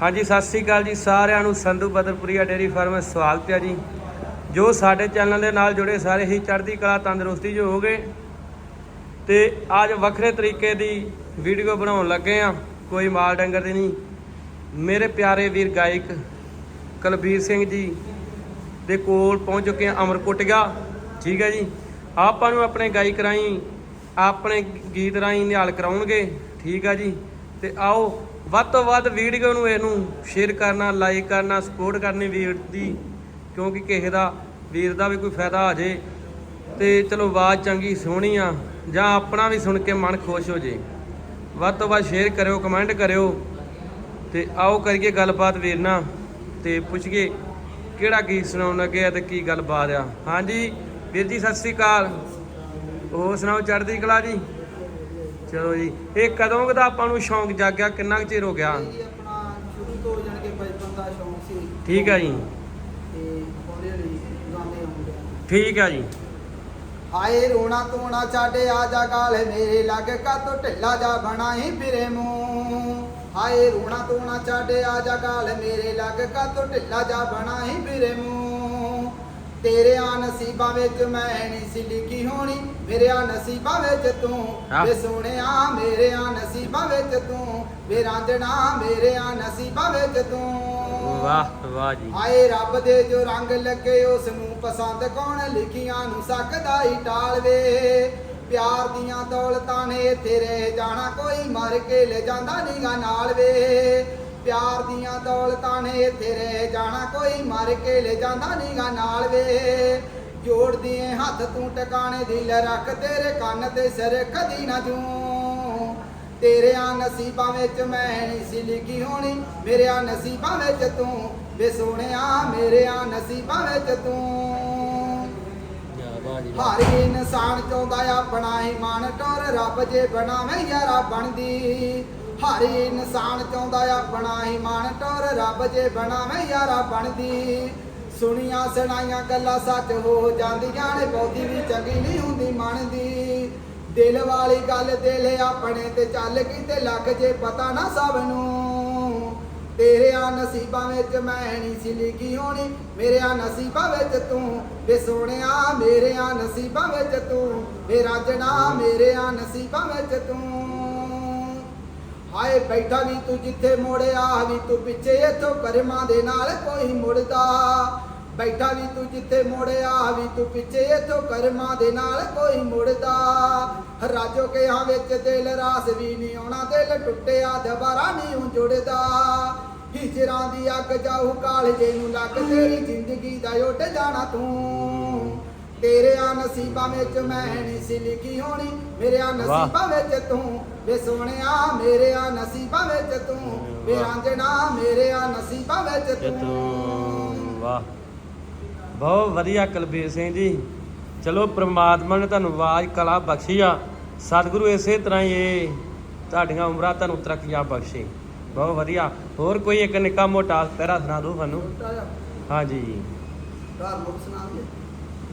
ਹਾਂਜੀ, ਸਤਿ ਸ੍ਰੀ ਅਕਾਲ ਜੀ ਸਾਰਿਆਂ ਨੂੰ। ਸੰਧੂ ਬਦਰਪੁਰੀਆ ਡੇਰੀ ਫਾਰਮ ਸਵਾਗਤ ਹੈ ਜੀ। ਜੋ ਸਾਡੇ ਚੈਨਲ ਦੇ ਨਾਲ ਜੁੜੇ, ਸਾਰੇ ਹੀ ਚੜ੍ਹਦੀ ਕਲਾ, ਤੰਦਰੁਸਤੀ ਜੋ ਹੋਗੇ, ਤੇ ਅੱਜ ਵੱਖਰੇ ਤਰੀਕੇ ਦੀ ਵੀਡੀਓ ਬਣਾਉਣ ਲੱਗੇ ਆ ਕੋਈ ਮਾਲ ਡੰਗਰ ਦੀ ਨਹੀਂ। ਮੇਰੇ ਪਿਆਰੇ ਵੀਰ ਗਾਇਕ ਕੁਲਬੀਰ ਸਿੰਘ ਜੀ ਦੇ ਕੋਲ ਪਹੁੰਚ ਚੁੱਕੇ ਆ ਅਮਰਕੋਟਿਆ ਠੀਕ ਹੈ ਜੀ। ਆਪਾਂ ਨੂੰ ਆਪਣੇ ਗਾਇਕ ਰਾਹੀਂ, ਆਪਣੇ ਗੀਤ ਰਾਹੀਂ ਨਿਹਾਲ ਕਰਾਉਣਗੇ। ਠੀਕ ਆ ਜੀ। ਤੇ ਆਓ, ਵੱਧ ਤੋਂ ਵੱਧ ਵੀਡੀਓ ਨੂੰ ਇਹਨੂੰ ਸ਼ੇਅਰ ਕਰਨਾ ਲਾਈਕ ਕਰਨਾ ਸਪੋਰਟ ਕਰਨੀ ਵੀਰ ਦੀ, ਕਿਉਂਕਿ ਕਿਸੇ ਦਾ, ਵੀਰ ਦਾ ਵੀ ਕੋਈ ਫਾਇਦਾ ਆ ਜੇ। ਤੇ ਚਲੋ ਆਵਾਜ਼ ਚੰਗੀ ਸੋਹਣੀ ਆ, ਜਾਂ ਆਪਣਾ ਵੀ ਸੁਣ ਕੇ ਮਨ ਖੁਸ਼ ਹੋ ਜੇ। ਵੱਧ ਤੋਂ ਵੱਧ ਸ਼ੇਅਰ ਕਰਿਓ ਕਮੈਂਟ ਕਰਿਓ। ਤੇ ਆਓ ਕਰੀਏ ਗੱਲਬਾਤ ਵੀਰ ਨਾਲ, ਤੇ ਪੁੱਛੀਏ ਕਿਹੜਾ ਗੀਤ ਸੁਣਾਉਣ ਲੱਗੇ ਆ ਤੇ ਕੀ ਗੱਲਬਾਤ ਆ। ਹਾਂਜੀ, ਵੀਰ ਜੀ, ਸਤਿ ਸ੍ਰੀ ਅਕਾਲ। ਹੋਰ ਸੁਣਾਓ, ਚੜ੍ਹਦੀ ਕਲਾ ਜੀ? ਚਲੋ ਜੀ ਇਹ ਕਦੋਂ ਕੁ ਦਾ ਆਪਾਂ ਨੂੰ ਸ਼ੌਂਕ ਜਾਗਿਆ? ਕਿੰਨਾ ਕੁ ਚਿਰ ਹੋ ਗਿਆ? ਇਹ ਆਪਣਾ ਸ਼ੁਰੂ ਤੋਂ ਜਾਣ ਕੇ ਬਚਪਨ ਦਾ ਸ਼ੌਂਕ ਸੀ। ਠੀਕ ਹੈ ਜੀ। ਤੇ ਹੌਲੀ ਹੌਲੀ ਗਾਉਂਦੇ ਹੁੰਦੇ ਠੀਕ ਹੈ ਜੀ। ਹਾਏ ਰੋਣਾ ਤੋਣਾ ਛਾੜੇ ਆ ਜਾ ਗਾਲ ਮੇਰੇ ਲੱਗ ਕਾ ਤੋ ਢਿੱਲਾ ਜਾ ਬਣਾਈ ਫਿਰੇ ਮੂੰਹ। ਹਾਏ ਰੋਣਾ ਤੋਣਾ ਛਾੜੇ ਆ ਜਾ ਗਾਲ ਮੇਰੇ ਲੱਗ ਕਾ ਤੋ ਢਿੱਲਾ ਜਾ ਬਣਾਈ ਫਿਰੇ ਮੂੰਹ। ਤੇਰੇ ਆ ਨਸੀਬਾਂ ਵਿੱਚ ਮੈਂ ਨਹੀਂ ਸੀ ਲਿਖੀ ਹੋਣੀ ਮੇਰੇ ਆ ਨਸੀਬਾਂ ਵਿੱਚ ਤੂੰ। ਵੇ ਸੋਹਣਿਆ ਮੇਰੇ ਆ ਨਸੀਬਾਂ ਵਿੱਚ ਤੂੰ। ਵੇ ਰਾਂਝਣਾ ਮੇਰੇ ਆ ਨਸੀਬਾਂ ਵਿੱਚ ਤੂੰ। ਵਾਹ ਵਾਹ ਜੀ। ਹਾਏ ਰੱਬ ਦੇ ਜੋ ਰੰਗ ਲੱਗੇ ਉਸ ਨੂੰ ਪਸੰਦ ਕੌਣ? ਲਿਖੀਆਂ ਨੂੰ ਸਕਦਾ ਹੀ ਟਾਲਵੇ ਪਿਆਰ ਦੀਆਂ ਦੌਲਤਾਂ ਨੇ ਤੇਰੇ ਜਾਣਾ ਕੋਈ ਮਰ ਕੇ ਲੈ ਜਾਂਦਾ ਨੀਗਾ ਨਾਲ ਵੇ। ਪਿਆਰ ਦੀਆਂ ਦੌਲਤਾਂ ਨੇ ਤੇਰੇ ਜਾਣਾ ਕੋਈ ਮਰ ਕੇ ਲੈ ਜਾਂਦਾ ਨੀਗਾ ਨਾਲ ਵੇ। ਜੋੜਦੀ ਏ ਹੱਥ ਤੂੰ ਟਿਕਾਣੇ ਦੀ ਲੈ ਰੱਖ ਤੇਰੇ ਕੰਨ ਤੇ ਸਿਰ ਕਦੀ ਨਾ ਜੂੰ। ਤੇਰੇ ਆ ਨਸੀਬਾਂ ਵਿੱਚ ਮੈਂ ਨਹੀਂ ਸੀ ਲਿਖੀ ਹੋਣੀ ਮੇਰੇ ਆ ਨਸੀਬਾਂ ਵਿੱਚ ਤੂੰ ਵੇ ਸੋਹਣਿਆ ਮੇਰੇ ਆ ਨਸੀਬਾਂ ਵਿੱਚ ਤੂੰ। ਹਰ ਇਨਸਾਨ ਚਾਹੁੰਦਾ ਆਪਣਾ ਹੀ ਮਨ ਟੋਰ ਰੱਬ ਜੇ ਬਣਾਵੇਂ ਯਾਰਾ ਬਣਦੀ। ਹਰ ਇਨਸਾਨ ਚਾਹੁੰਦਾ ਆਪਣਾ ਹੀ ਮਨ ਟੋਰ, ਰੱਬ ਜੇ ਬਣਾਵੇਂ ਯਾਰਾ ਬਣਦੀ। ਸੁਣੀਆਂ ਸੁਣਾਈਆਂ ਗੱਲਾਂ ਸੱਚ ਹੋ ਜਾਂਦੀਆਂ ਨੇ ਬਹੁਤੀ ਵੀ ਚੰਗੀ ਨਹੀਂ ਹੁੰਦੀ ਮਨ ਦੀ ਦਿਲ ਵਾਲੀ ਗੱਲ ਦਿਲ ਆਪਣੇ ਤੇ ਚੱਲ ਗਈ ਲੱਗ ਜੇ ਪਤਾ ਨਾ ਸਭ ਨੂੰ। ਤੇਰਿਆਂ ਨਸੀਬਾਂ ਵਿੱਚ ਮੈਂ ਨਹੀਂ ਸੀ ਲਿਖੀ ਹੋਣੀ ਮੇਰੇ ਆ ਨਸੀਬਾਂ ਵਿੱਚ ਤੂੰ। ਵੇ ਸੋਹਣਿਆ, ਮੇਰਿਆਂ ਆ ਨਸੀਬਾਂ ਵਿੱਚ ਤੂੰ। ਵੇ ਰਾਜਣਾ ਮੇਰੇ ਆ ਨਸੀਬਾਂ ਵਿੱਚ ਤੂੰ। ਹਾਏ ਬੈਠਾ ਵੀ ਤੂੰ ਜਿੱਥੇ ਮੋੜਿਆ ਵੀ ਤੂੰ ਪਿੱਛੇ ਇਥੋਂ ਕਰਮਾਂ ਦੇ ਨਾਲ ਕੋਈ ਮੁੜਦਾ। ਬੈਠਾ ਵੀ ਤੂੰ ਜਿੱਥੇ ਮੋੜਿਆ ਵੀ ਤੂੰ ਪਿੱਛੇ ਇਥੋਂ ਕਰਮਾਂ ਦੇ ਨਾਲ ਕੋਈ ਮੁੜਦਾ। ਰਾਜੋ ਕੇ ਵਿੱਚ ਦਿਲ ਰਾਸ ਵੀ ਨਹੀਂ ਆਉਣਾ, ਦਿਲ ਟੁੱਟਿਆ, ਦੁਬਾਰਾ ਨਹੀਂ ਜੁੜਦਾ। ਹਿਜਰਾਂ ਦੀ ਅੱਗ ਜਾਊ ਕਾਲਜੇ ਨੂੰ ਲੱਗ ਤੇਰੀ ਜ਼ਿੰਦਗੀ ਦਾ ਉੱਡ ਜਾਣਾ ਤੂੰ। ਤੇਰੇ ਆ ਨਸੀਬਾਂ ਵਿੱਚ ਮੈਂ ਨਹੀਂ ਸੀ ਲਿਖੀ ਹੋਣੀ। ਮੇਰੇ ਆ ਨਸੀਬਾਂ ਵਿੱਚ ਤੂੰ ਵੇ ਸੋਹਣਿਆ। ਮੇਰੇ ਆ ਨਸੀਬਾਂ ਵਿੱਚ ਤੂੰ ਵੇ। ਰਾਂਝਣਾ ਮੇਰੇ ਆ ਨਸੀਬਾਂ ਵਿੱਚ ਤੇ। ਵਾਹ। ਬਹੁਤ ਵਧੀਆ ਕੁਲਬੀਰ ਸਿੰਘ ਜੀ। ਚਲੋ ਪ੍ਰਮਾਤਮਾ ਨੇ ਤੁਹਾਨੂੰ ਆਵਾਜ਼ ਕਲਾ ਬਖਸ਼ੀ ਆ। ਸਤਿਗੁਰੂ ਇਸੇ ਤਰ੍ਹਾਂ ਹੀ ਇਹ ਤੁਹਾਡੀਆਂ ਉਮਰਾਂ ਤੁਹਾਨੂੰ ਤਰੱਕੀਆਂ ਬਖਸ਼ੇ। ਬਹੁਤ ਵਧੀਆ। ਹੋਰ ਕੋਈ ਇੱਕ ਨਿੱਕਾ ਮੋਟਾ ਪੈਰਾ ਸੁਣਾ ਦਿਓ ਸਾਨੂੰ। ਹਾਂਜੀ। ਘਰ ਸੁਣਾ ਦੇ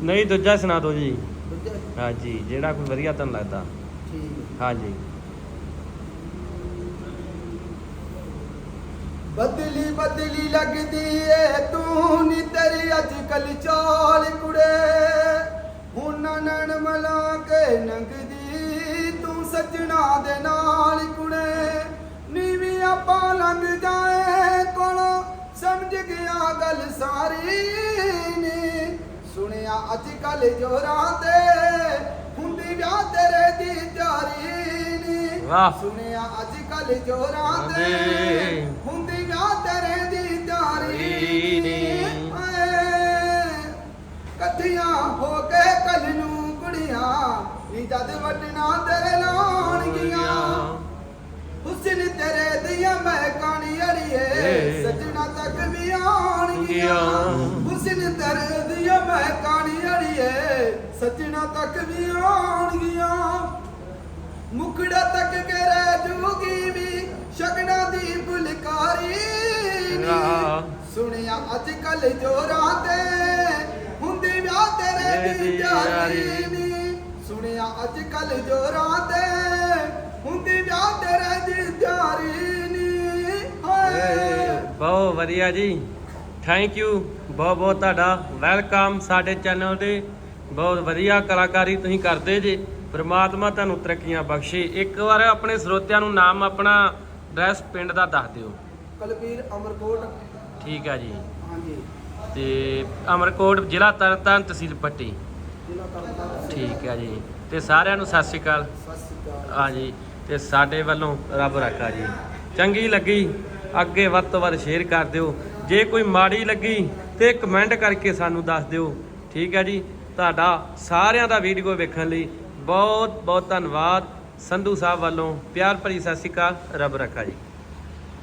ਨਹੀਂ ਦੂਜਾ ਸੁਣਾ ਦਿਓ ਜੀ। ਦੂਜੇ? ਹਾਂਜੀ ਜਿਹੜਾ ਕੋਈ ਵਧੀਆ ਤੁਹਾਨੂੰ ਲੱਗਦਾ। ਠੀਕ ਹੈ। ਹਾਂਜੀ ਬਦਲੀ ਬਦਲੀ ਲੱਗਦੀ ਏ ਤੂੰ ਨੀ ਤੇਰੀ ਅੱਜ ਕੱਲ ਚਾਲ ਕੁੜੇ। ਹੁਣ ਨਣ ਮਲਾ ਕੇ ਨੰਗਦੀ ਤੂੰ ਸੱਜਣਾ ਦੇ ਨਾਲ ਅੱਜ ਕੱਲ ਜੋਰਾਂ ਤੇ ਹੁੰਦੀ ਵਿਆਹ ਤੇਰੇ ਦੀ ਜਾਰੀ ਨੀ ਵਾਹ। ਸੁਣਿਆ ਅੱਜ ਕੱਲ ਜੋਰਾਂ ਤੇ ਦੇ ਹੁੰਦੀ ਵਿਆਹ ਤੇਰੇ ਦੀ ਜਾਰੀ ਨੀ। ਹਾਏ ਕੱਠੀਆਂ ਹੋ ਕੇ ਕੱਲ ਨੂੰ ਕੁੜੀਆਂ ਨੀ ਜਦ ਵੱਡਣਾ ਤੇਰੇ ਲਾਉਣਗੀਆਂ ਹੁਸਨ ਤੇਰੇ ਦੀਆਂ ਮੈਂ ਕਾਣੀ ਅੜੀਏ ਏ। ਸੱਜਣਾ ਤੱਕ ਵੀ ਆਉਣਗੀਆਂ ਸੱਜਣਾ ਤੱਕ ਵੀ ਆਉਣਗੀਆਂ। ਮੁਖੜਾ ਤੱਕ ਕੇ ਰਹਿ ਜੂਗੀ ਵੀ ਸ਼ਗਨਾ ਦੀ ਬੁਲਕਾਰੀ। ਸੁਣਿਆ ਅੱਜ ਕੱਲ ਜੋਰਾਂ ਤੇ ਹੁੰਦੀ ਵਿਆਹ ਤੇਰੇ ਦੀ ਜਾਰੀ ਨੀ ਸੁਣਿਆ ਅੱਜ ਕੱਲ ਜੋਰਾਂ ਤੇ ਹੁੰਦੀ ਵਿਆਹ ਤੇਰੇ ਦੀ ਜਾਰੀ ਨੀ ਹਾਏ। ਬਹੁਤ ਵਧੀਆ ਜੀ। ਥੈਂਕ ਯੂ ਬਹੁਤ ਬਹੁਤ ਤੁਹਾਡਾ। ਵੈਲਕਮ ਸਾਡੇ ਚੈਨਲ ਤੇ। ਬਹੁਤ ਵਧੀਆ ਕਲਾਕਾਰੀ ਤੁਸੀਂ ਕਰਦੇ ਜੇ। ਪ੍ਰਮਾਤਮਾ ਤੁਹਾਨੂੰ ਤਰੱਕੀਆਂ ਬਖਸ਼ੇ। ਇੱਕ ਵਾਰ ਆਪਣੇ ਸਰੋਤਿਆਂ ਨੂੰ ਨਾਮ ਆਪਣਾ ਐਡਰੈਸ ਪਿੰਡ ਦਾ ਦੱਸ ਦਿਓ। ਕਲਬੀਰ ਅਮਰਕੋਟ। ਠੀਕ ਹੈ ਜੀ। ਹਾਂਜੀ। ਤੇ ਅਮਰਕੋਟ ਜ਼ਿਲ੍ਹਾ ਤਰਨਤਾਰਨ ਤਹਿਸੀਲ ਪੱਟੀ। ਜ਼ਿਲ੍ਹਾ ਤਰਨਤਾਰਨ। ਠੀਕ ਹੈ ਜੀ। ਤੇ ਸਾਰਿਆਂ ਨੂੰ ਸਤਿ ਸ਼੍ਰੀ ਅਕਾਲ। ਸਤਿ ਸ਼੍ਰੀ ਅਕਾਲ। ਹਾਂਜੀ ਤੇ ਸਾਡੇ ਵੱਲੋਂ ਰੱਬ ਰਾਖਾ ਜੀ। ਚੰਗੀ ਲੱਗੀ ਅੱਗੇ ਵੱਧ ਤੋਂ ਵੱਧ ਸ਼ੇਅਰ ਕਰ ਦਿਓ। ਜੇ ਕੋਈ ਮਾੜੀ ਲੱਗੀ ਤੇ ਕਮੈਂਟ ਕਰਕੇ ਸਾਨੂੰ ਦੱਸ ਦਿਓ। ਠੀਕ ਹੈ ਜੀ। ਤੁਹਾਡਾ ਸਾਰਿਆਂ ਦਾ ਵੀਡੀਓ ਵੇਖਣ ਲਈ ਬਹੁਤ ਬਹੁਤ ਧੰਨਵਾਦ। ਸੰਧੂ ਸਾਹਿਬ ਵੱਲੋਂ ਪਿਆਰ ਭਰੀ ਸਤਿ ਸ਼੍ਰੀ ਅਕਾਲ। ਰੱਬ ਰੱਖਾ ਜੀ।